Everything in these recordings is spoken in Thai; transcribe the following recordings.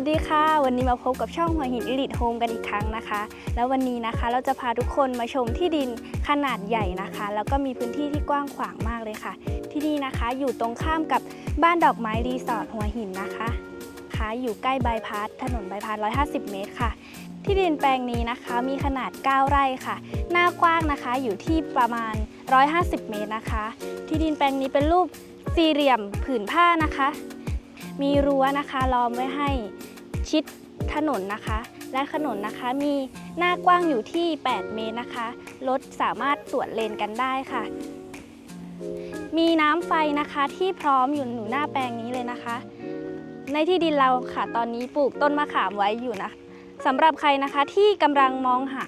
วัสดีค่ะ วันนี้มาพบกับช่องหัวหินอิลิทโฮมกันอีกครั้งนะคะ แล้ววันนี้นะคะเราจะพาทุกคนมาชมที่ดินขนาดใหญ่นะคะ แล้วก็มีพื้นที่ที่กว้างขวางมากเลยค่ะ ที่นี่นะคะอยู่ตรงข้ามกับบ้านดอกไม้รีสอร์ทหัวหินนะคะค่ะอยู่ใกล้บายพาสถนนบายพาส150 เมตรค่ะ ที่ดินแปลงนี้นะคะมีขนาด 9 ไร่ค่ะ หน้ากว้างนะคะอยู่ที่ประมาณ 150 เมตรนะคะ ที่ดินแปลงนี้เป็นรูปสี่เหลี่ยมผืนผ้านะคะมีรั้วนะคะล้อมไว้ให้ ชิดถนนนะคะ และถนนนะคะมีหน้ากว้างอยู่ที่ 8 เมตรนะคะ รถสามารถสวนเลนกันได้ค่ะ มีน้ำไฟนะคะที่พร้อมอยู่หนูหน้าแปลงนี้เลยนะคะ ในที่ดินเราค่ะตอนนี้ปลูกต้นมะขามไว้อยู่นะสำหรับใครนะคะที่กำลังมองหา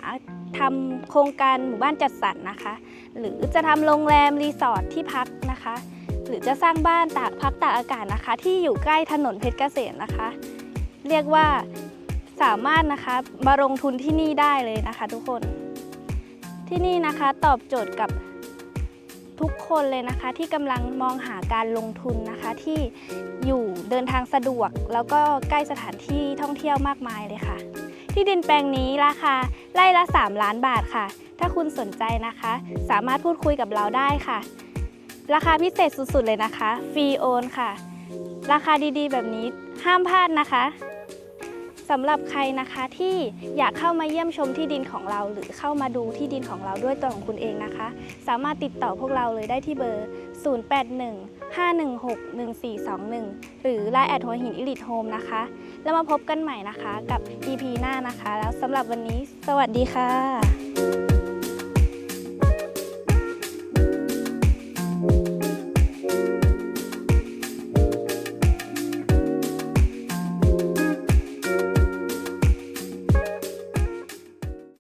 ทำโครงการหมู่บ้านจัดสรรนะคะ หรือจะทำโรงแรมรีสอร์ทที่พักนะคะ หรือจะสร้างบ้านตากพักตากอากาศนะคะ ที่อยู่ใกล้ถนนเพชรเกษมนะคะ เรียกว่าสามารถนะคะมาลงทุนที่นี่ได้เลยนะคะ ทุกคน ที่นี่นะคะตอบโจทย์กับทุกคนเลยนะคะ ที่กำลังมองหาการลงทุนนะคะที่อยู่เดินทางสะดวก แล้วก็ใกล้สถานที่ท่องเที่ยวมากมายเลยค่ะ ที่ดินแปลงนี้ราคาไร่ละ 3 ล้านบาทค่ะ ถ้าคุณสนใจนะคะ สามารถพูดคุยกับเราได้ค่ะ ราคาพิเศษสุดๆเลยนะคะ ฟรีโอนค่ะ ราคาดีๆ แบบนี้ห้ามพลาดนะคะ สำหรับใครนะคะที่อยากเข้ามาเยี่ยมชมที่ดินของเรา หรือเข้ามาดูที่ดินของเราด้วยตัวของคุณเองนะคะ สามารถติดต่อพวกเราเลยได้ที่เบอร์ 0815161421 หรือ Line แอดหัวหินอิลิทโฮมนะคะ แล้วมาพบกันใหม่นะคะกับ EP หน้านะคะ แล้วสำหรับวันนี้ สวัสดีค่ะ